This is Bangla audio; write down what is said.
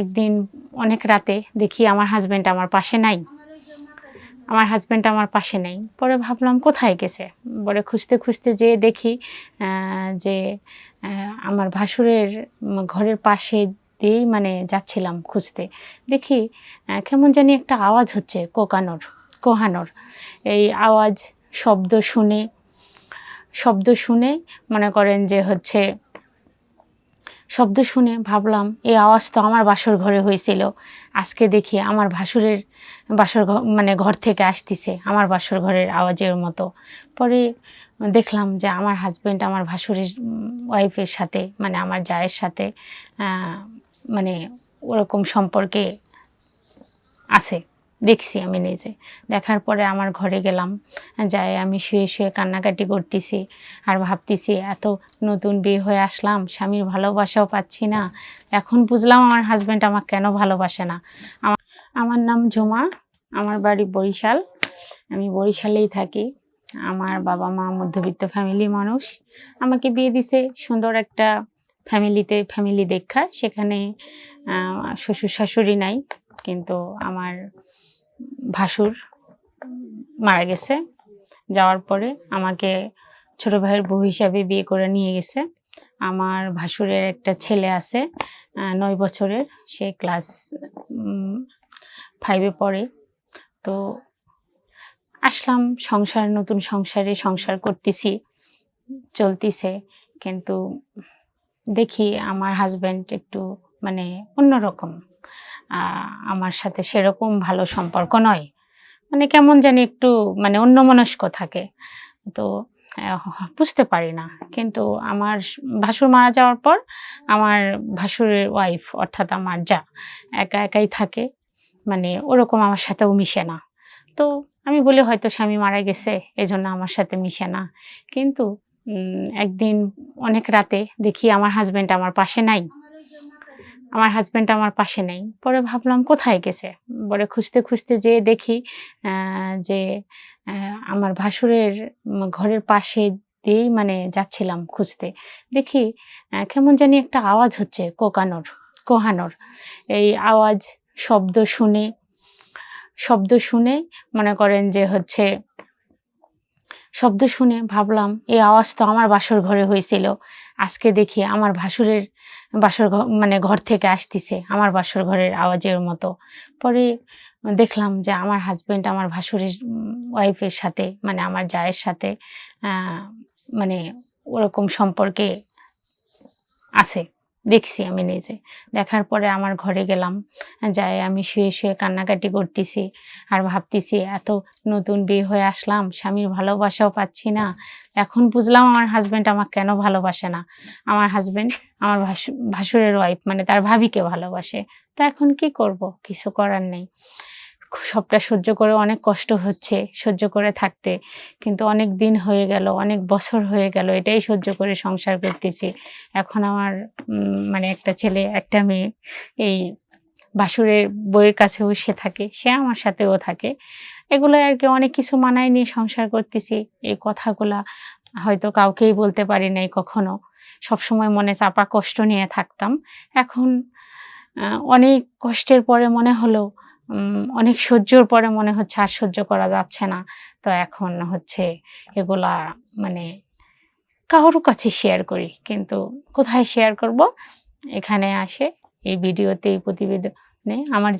একদিন অনেক রাতে দেখি আমার হাজব্যান্ড আমার পাশে নাই। আমার হাজব্যান্ড আমার পাশে নেই। পরে ভাবলাম, কোথায় গেছে? পরে খুঁজতে খুঁজতে যেয়ে দেখি যে আমার ভাসুরের ঘরের পাশে দিয়েই মানে যাচ্ছিলাম খুঁজতে। দেখি কেমন জানি একটা আওয়াজ হচ্ছে, কোকানোর, কোহানোর। এই আওয়াজ, শব্দ শুনে শব্দ শুনে মনে করেন যে হচ্ছে শব্দ শুনে ভাবলাম, এই আওয়াজ তো আমার বাসর ঘরে হয়েছিল। আজকে দেখি আমার ভাসুরের বাসর মানে ঘর থেকে আসতিছে আমার বাসর ঘরের আওয়াজের মতো। পরে দেখলাম যে আমার হাজব্যান্ড আমার ভাসুরের ওয়াইফের সাথে মানে আমার জায়ের সাথে মানে ওরকম সম্পর্কে আছে। দেখছি আমি নিজে। দেখার পরে আমার ঘরে গেলাম, যাই আমি শুয়ে শুয়ে কান্নাকাটি করতেছি আর ভাবতেছি, এত নতুন বিয়ে হয়ে আসলাম, স্বামীর ভালোবাসাও পাচ্ছি না। এখন বুঝলাম আমার হাজব্যান্ড আমাকে কেন ভালোবাসে না। আমার আমার নাম ঝুমা, আমার বাড়ি বরিশাল, আমি বরিশালেই থাকি। আমার বাবা মা মধ্যবিত্ত ফ্যামিলি মানুষ। আমাকে বিয়ে দিছে সুন্দর একটা ফ্যামিলিতে ফ্যামিলি দেখা। সেখানে শ্বশুর শাশুড়ি নাই, কিন্তু আমার ভাসুর মারা গেছে। যাওয়ার পরে আমাকে ছোট ভাইয়ের বউ হিসাবে বিয়ে করে নিয়ে গেছে। আমার ভাসুরের একটা ছেলে আছে নয় বছরের, সে ক্লাস ফাইভে পড়ে। তো আসলাম, সংসার, নতুন সংসারে সংসার করতেছি, চলতিছে। কিন্তু দেখি আমার হাজব্যান্ড একটু মানে অন্যরকম। আমার সাথে সেরকম ভালো সম্পর্ক নয়। মানে কেমন জানি একটু মানে অন্যমনস্ক থাকে। তো বুঝতে পারি না। কিন্তু আমার ভাসুর মারা যাওয়ার পর আমার ভাসুরের ওয়াইফ অর্থাৎ আমার যা, একা একাই থাকে। মানে ওরকম আমার সাথেও মিশে না। তো আমি বলি, হয়তো স্বামী মারা গেছে, এজন্য আমার সাথে মিশে না। কিন্তু একদিন অনেক রাতে দেখি আমার হাজব্যান্ড আমার পাশে নাই। আমার হাজব্যান্ড আমার পাশে নেই। পরে ভাবলাম কোথায় গেছে? পরে খুঁজতে খুঁজতে যেয়ে দেখি যে আমার ভাসুরের ঘরের পাশে দিয়েই মানে যাচ্ছিলাম খুঁজতে। দেখি কেমন জানি একটা আওয়াজ হচ্ছে কোকানোর, কোহানোর। এই আওয়াজ, শব্দ শুনে শব্দ শুনে মনে করেন যে হচ্ছে শব্দ শুনে ভাবলাম, এই আওয়াজ তো আমার বাসর ঘরে হয়েছিল। আজকে দেখি আমার ভাসুরের বাসর মানে ঘর থেকে আসতিছে আমার বাসর ঘরের আওয়াজের মতো। পরে দেখলাম যে আমার হাজব্যান্ড আমার ভাসুরের ওয়াইফের সাথে মানে আমার জায়ের সাথে মানে ওরকম সম্পর্কে আছে। দেখছি আমি নিজে। দেখার পরে আমার ঘরে গেলাম, যাই আমি শুয়ে শুয়ে কান্নাকাটি করতেছি আর ভাবতেছি, এত নতুন বিয়ে হয়ে আসলাম, স্বামীর ভালোবাসাও পাচ্ছি না। এখন বুঝলাম আমার হাজব্যান্ড আমাকে কেন ভালোবাসে না। আমার হাজব্যান্ড আমার ভাসু- ভাসুরের ওয়াইফ মানে তার ভাবিকে ভালোবাসে। তো এখন কি করব? কিছু করার নেই। সবটা সহ্য করে অনেক কষ্ট হচ্ছে সহ্য করে থাকতে। কিন্তু অনেক দিন হয়ে গেল, অনেক বছর হয়ে গেল, এটাই সহ্য করে সংসার করতেছি। এখন আমার মানে একটা ছেলে, একটা মেয়ে, এই বাসুরের বইয়ের কাছেও সে থাকে, সে আমার সাথেও থাকে। এগুলো আর কি অনেক কিছু মানায় নিয়ে সংসার করতেছি। এই কথাগুলা হয়তো কাউকেই বলতে পারি নাই কখনো। সবসময় মনে চাপা কষ্ট নিয়ে থাকতাম। এখন অনেক কষ্টের পরে মনে হলো অনেক সহ্যর পরে মনে হচ্ছে আর সহ্য করা যাচ্ছে না। তো এখন হচ্ছে এগুলা মানে কারোর কাছে শেয়ার করি, কিন্তু কোথায় শেয়ার করব? এখানে আসে এই ভিডিওতে, এই প্রতিবেদনে। আমার